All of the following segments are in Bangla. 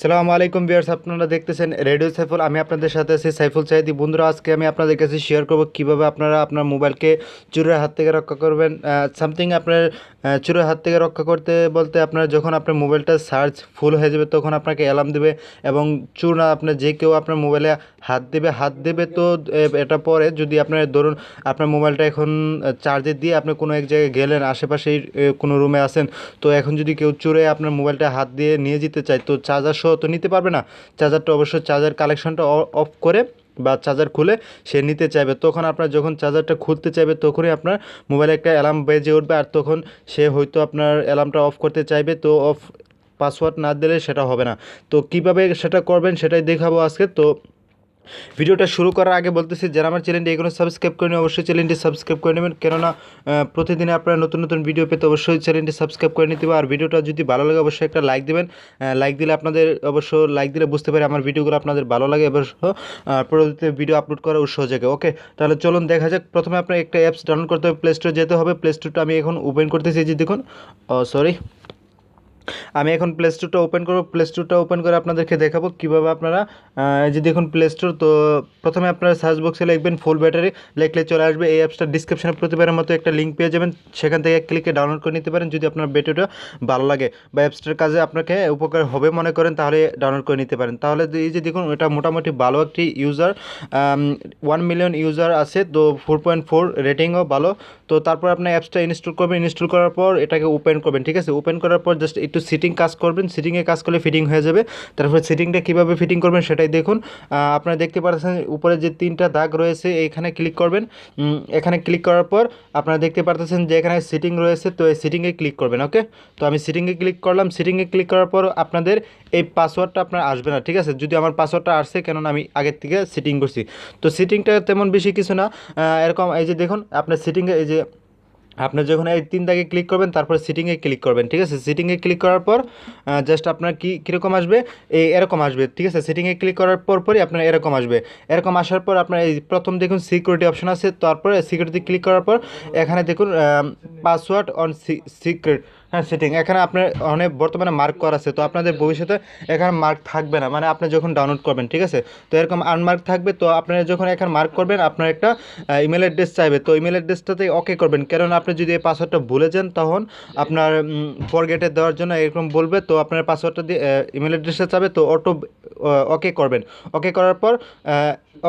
সালামু আলাইকুম বিয়ার্স আপনারা দেখতেছেন রেডিও সাইফুল। আমি আপনাদের সাথে আছি সাইফুল সাইদি। বন্ধুরা, আজকে আমি আপনাদের কাছে শেয়ার করব কীভাবে আপনারা আপনার মোবাইলকে চোরের হাত থেকে রক্ষা করবেন। সামথিং আপনার চোরের হাত থেকে রক্ষা করতে বলতে আপনার যখন আপনার মোবাইলটা সার্চ ফুল হয়ে যাবে, তখন আপনাকে অ্যালার্ম দেবে এবং চুর না, আপনার যে কেউ আপনার মোবাইলে হাত দেবে হাত দেবে তো এটা পরে যদি আপনার, ধরুন আপনার মোবাইলটা এখন চার্জে দিয়ে আপনি কোনো এক জায়গায় গেলেন, আশেপাশেই কোনো রুমে আসেন তো এখন যদি কেউ চোরে আপনার মোবাইলটা হাত দিয়ে নিয়ে যেতে চায়, তো চার্জার সহ তো নিতে পারবে না। চার্জারটা অবশ্যই চার্জার কালেকশনটা অফ করে বা চার্জার খুলে সে নিতে চাইবে। তখন আপনার যখন চার্জারটা খুলতে চাইবে, তখনই আপনার মোবাইলে একটা অ্যালার্ম বেজে উঠবে আর তখন সে হয়তো আপনার অ্যালার্মটা অফ করতে চাইবে। তো অফ পাসওয়ার্ড না দিলে সেটা হবে না। তো কীভাবে সেটা করবেন সেটাই দেখাবো আজকে। তো ভিডিওটা শুরু করার আগে বলতেছি, যারা আমার চ্যানেলটি এখনও সাবস্ক্রাইব করেনি, অবশ্যই চ্যানেলটি সাবস্ক্রাইব করে নেবেন। কেননা প্রতিদিন আপনারা নতুন নতুন ভিডিও পেতে অবশ্যই চ্যানেলটি সাবস্ক্রাইব করে নিতে আর ভিডিওটা যদি ভালো লাগে, অবশ্যই একটা লাইক দেবেন। লাইক দিলে আপনাদের অবশ্য লাইক দিলে বুঝতে পারি আমার ভিডিওগুলো আপনাদের ভালো লাগে, অবশ্য পরবর্তীতে ভিডিও আপলোড করা উৎস জায়গায় ওকে তাহলে চলুন দেখা যাক। প্রথমে আপনার একটা অ্যাপস ডাউনলোড করতে হবে প্লে স্টোরে যেতে হবে। প্লে স্টোরটা আমি এখন ওপেন করতেছি যে দেখুন। সরি আমি এখন প্লে স্টোরটা ওপেন করব। প্লে স্টোরটা ওপেন করে আপনাদেরকে দেখাবো কীভাবে আপনারা যে দেখুন প্লে স্টোর তো প্রথমে আপনারা সার্চ বক্সে লিখবেন ফুল ব্যাটারি লিখলে চলে আসবে। এই অ্যাপসটা ডিসক্রিপশনে প্রতিবারের মতো একটা লিঙ্ক পেয়ে যাবেন। সেখান থেকে ক্লিকে ডাউনলোড করে নিতে পারেন যদি আপনার ব্যাটারিটা ভালো লাগে। বা অ্যাপসটার কাজে আপনাকে উপকার হবে মনে করেন, তাহলে ডাউনলোড করে নিতে পারেন। তাহলে এই যে দেখুন, এটা মোটামুটি ভালো একটি ইউজার ওয়ান মিলিয়ন ইউজার আছে, তো ফোর পয়েন্ট ফোর রেটিংও ভালো। তো তারপর আপনার অ্যাপসটা ইনস্টল করবেন। ইনস্টল করার পর এটাকে ওপেন করবেন, ঠিক আছে? ওপেন করার পর জাস্ট একটু সিটিং কাজ করবেন সিটিংয়ে কাজ করলে ফিটিং হয়ে যাবে। তারপর সিটিংটা কীভাবে ফিটিং করবেন সেটাই দেখুন। আপনারা দেখতে পাচ্ছেন উপরে যে তিনটা দাগ রয়েছে, এইখানে ক্লিক করবেন। এখানে ক্লিক করার পর আপনারা দেখতে পারতেছেন যে এখানে সিটিং রয়েছে, তো এই সিটিংয়ে ক্লিক করবেন ওকে তো আমি সিটিংয়ে ক্লিক করলাম সিটিংয়ে ক্লিক করার পর আপনাদের এই পাসওয়ার্ডটা আপনার আসবে না, ঠিক আছে? যদি আমার পাসওয়ার্ডটা আসছে কেননা আমি আগের থেকে সিটিং করছি। তো সিটিংটা তেমন বেশি কিছু না। এরকম এই যে দেখুন, আপনার সিটিংয়ে এই যে আপনার যখন এই তিন দাগে ক্লিক করবেন, তারপর সিটিংয়ে ক্লিক করবেন, ঠিক আছে? সিটিংয়ে ক্লিক করার পর জাস্ট আপনার কী, কীরকম আসবে? এই এরকম আসবে, ঠিক আছে? সিটিংয়ে ক্লিক করার পর পরই আপনার এরকম আসবে। এরকম আসার পর আপনার এই প্রথম দেখুন সিকিউরিটি অপশন আছে, তারপরে সিকিউরিটি ক্লিক করার পর, এখানে দেখুন পাসওয়ার্ড অন সিক্রেট হ্যাঁ সেটিং এখানে আপনার অনেক বর্তমানে মার্ক করা আছে, তো আপনাদের ভবিষ্যতে এখানে মার্ক থাকবে না মানে আপনি যখন ডাউনলোড করবেন, ঠিক আছে? তো এরকম আনমার্ক থাকবে, তো আপনারা যখন এখানে মার্ক করবেন, আপনার একটা ইমেল অ্যাড্রেস চাইবে, তো ইমেল অ্যাড্রেসটাতে ওকে করবেন, কেননা আপনি যদি এই পাসওয়ার্ডটা ভুলে যান তখন আপনার ফরগেটে দেওয়ার জন্য এরকম বলবে, তো আপনার পাসওয়ার্ডটা দিয়ে ইমেল অ্যাড্রেসে চাবে তো অটো ওকে করবেন। ওকে করার পর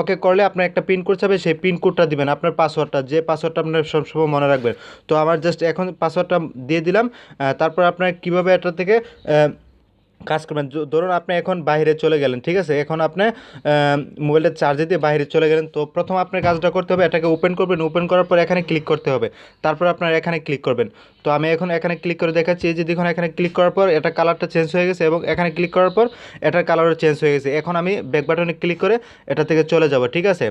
ওকে করলে আপনার একটা পিন কোড চাবে সেই পিন কোডটা দিবেন, আপনার পাসওয়ার্ডটা যে পাসওয়ার্ডটা আপনার সবসময় মনে রাখবেন। তো আমার জাস্ট এখন পাসওয়ার্ডটা দিয়ে দিলাম তারপর আপনার কীভাবে এটা থেকে কাজ করবেন। ধরুন আপনি এখন বাইরে চলে গেলেন, ঠিক আছে? এখন আপনি মোবাইলটা চার্জে দিয়ে বাইরে চলে গেলেন, তো প্রথম আপনার কাজটা করতে হবে, এটাকে ওপেন করবেন ওপেন করার পর এখানে ক্লিক করতে হবে। তারপর আপনার এখানে ক্লিক করবেন। তো আমি এখন এখানে ক্লিক করে দেখাচ্ছি যে দেখুন এখানে ক্লিক করার পর এটা কালারটা চেঞ্জ হয়ে গেছে এবং এখানে ক্লিক করার পর এটার কালারও চেঞ্জ হয়ে গেছে। এখন আমি ব্যাক বাটনে ক্লিক করে এটা থেকে চলে যাব, ঠিক আছে?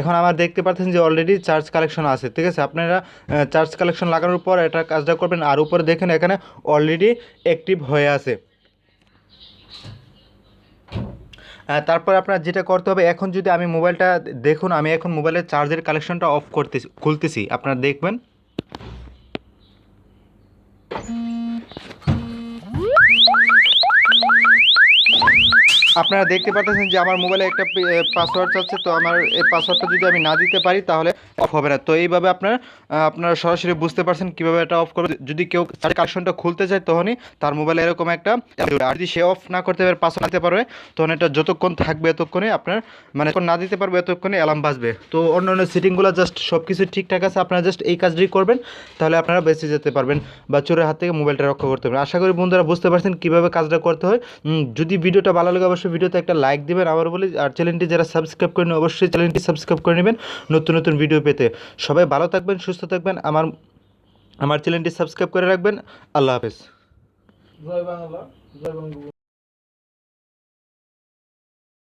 এখন আমার দেখতে পাচ্ছেন যে অলরেডি চার্জ কালেকশন আছে, ঠিক আছে? আপনারা চার্জ কালেকশন লাগানোর পর এটা কাজটা করবেন, আর উপরে দেখেন এখানে অলরেডি অ্যাক্টিভ হয়ে আছে হ্যাঁ, তারপর আপনার যেটা করতে হবে, এখন যদি আমি মোবাইলটা দেখুন, আমি এখন মোবাইলের চার্জের কালেকশনটা অফ করতেছি, খুলতেছি, আপনারা দেখবেন। আপনারা দেখতে পাচ্ছেন যে আমার মোবাইলে একটা পাসওয়ার্ড চাচ্ছে তো আমার এই পাসওয়ার্ডটা যদি আমি না দিতে পারি তাহলে অফ হবে না। তো এইভাবে আপনার আপনারা সরাসরি বুঝতে পারছেন কীভাবে এটা অফ করবে। যদি কেউ তার কালেকশনটা খুলতে চায় তখনই তার মোবাইলে এরকম একটা আর যদি সে অফ না করতে পারে পাসওয়ার্ড দিতে পারবে, তখন এটা যতক্ষণ থাকবে এতক্ষণে আপনার মানে না দিতে পারবে এতক্ষণে অ্যালার্ম বাজবে। তো অন্য অন্য সেটিংগুলো জাস্ট সব কিছু ঠিকঠাক আছে, আপনারা জাস্ট এই কাজটি করবেন, তাহলে আপনারা বেঁচে যেতে পারবেন বা চোরের হাত থেকে মোবাইলটা রক্ষা করতে পারবেন। আশা করি বন্ধুরা বুঝতে পারছেন কীভাবে কাজটা করতে হয়। যদি ভিডিওটা ভালো লাগে অবশ্যই ভিডিওতে একটা লাইক দেবেন, আবার বলি, আর চ্যানেলটি যারা সাবস্ক্রাইব করেন অবশ্যই চ্যানেলটি সাবস্ক্রাইব করে নেবেন, নতুন নতুন ভিডিও পেতে। সবাই ভালো থাকবেন, সুস্থ থাকবেন, আমার আমার চ্যানেলটি সাবস্ক্রাইব করে রাখবেন। আল্লাহ হাফেজ। জয় বাংলা, জয়